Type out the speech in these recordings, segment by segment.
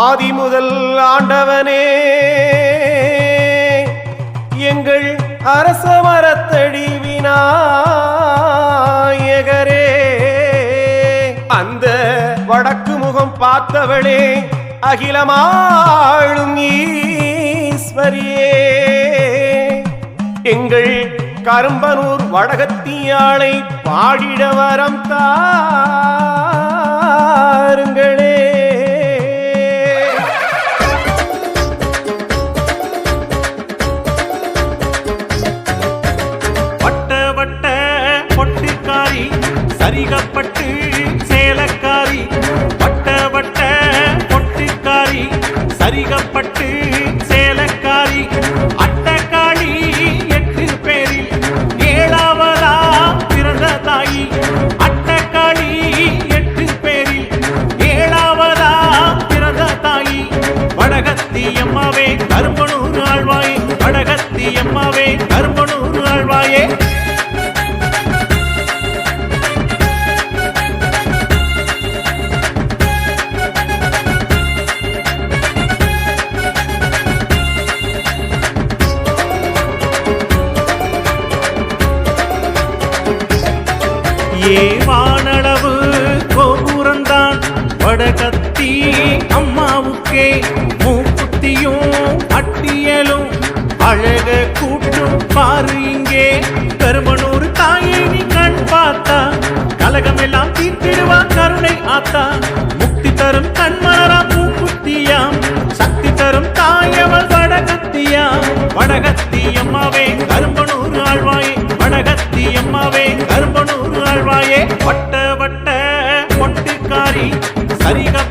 ஆதி முதல் ஆண்டவனே. எங்கள் அரச மரத்தடி விநாயகரே. அந்த வடக்கு முகம் பார்த்தவளே அகிலமாளும் ஈஸ்வரியே. எங்கள் கரும்பனூர் வடகத்தியாளை பாடிட வரம் தா சரிகப்பட்டு சேலக்காரி வட்ட வட்ட பொட்டுக்காரி சரிகப்பட்டு தாயே வானளவு கோபுரந்தான் வடகத்தி அம்மாவுக்கே மூக்குத்தியும் அட்டியலும் அழக கூட்டும் பாரு இங்கே. பெருமனூர் தாயை நீ கண் பார்த்தா கலகமெல்லாம் தீர்த்திடுவா கருணை. சரிகப்பட்டு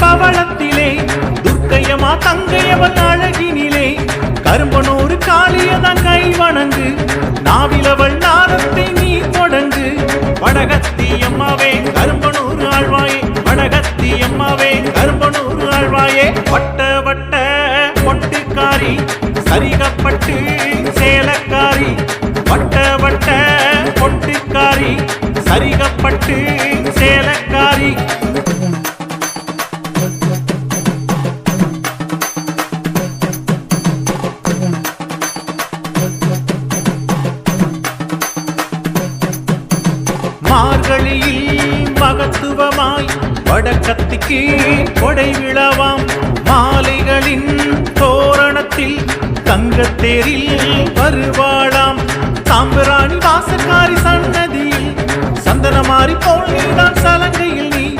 பவளத்திலே துர்க்கையமா தங்கையவன் அழகினிலே கரும்பனோரு காளியதான் கை வணங்கு நாவிலவள் நாரத்தை நீ தொடங்கு. வடகத்தி அம்மாவே கரும்பனூர் ஆழ்வாயே வடகத்தி அம்மாவே கரும்பனூர் ஆழ்வாயே வட்ட வட்ட பொட்டுக்காரி சரிகா வழியில் மகத்துவமாய் வடக்கத்திக்கு கொடை விழவாம் மாலைகளின் தோரணத்தில் தங்கத்தேரில் வருவாளாம். சாம்பிராணி வாசக்காரி சன்னதியில் சந்தனமாரி போல் நீதான் சலங்கையில் நீ.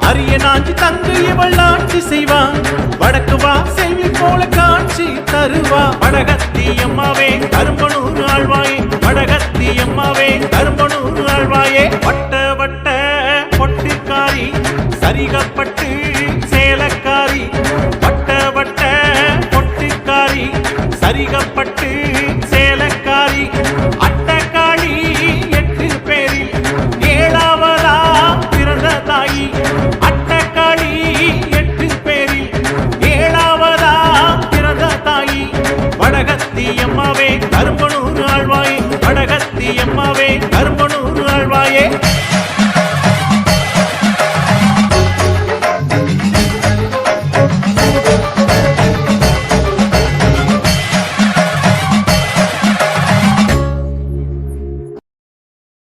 அரிய நாஞ்சி தங்கை ஆட்சி செய்வான். வடக்கு வா செல்வி போல காட்சி தருவா. வடகத்தி அம்மாவே கரும்பனூர் ஆழ்வாயே. வடகத்தி அம்மாவே கரும்பனூர் ஆழ்வாயே. வட்ட சரிகப்பட்டு சேலக்காரி வட்ட வட்ட பொட்டுக்காரி சரிகப்பட்டு சேலக்காரி அட்டக்காளி எட்டு பேரில் ஏழாவதா பிறந்த தாயி அட்டக்காளி எட்டு பேரில் ஏழாவதா பிறந்த தாயி வடகத்தி அம்மாவே கரும்பனூர் ஆழ்வாயே வடகத்தி அம்மாவே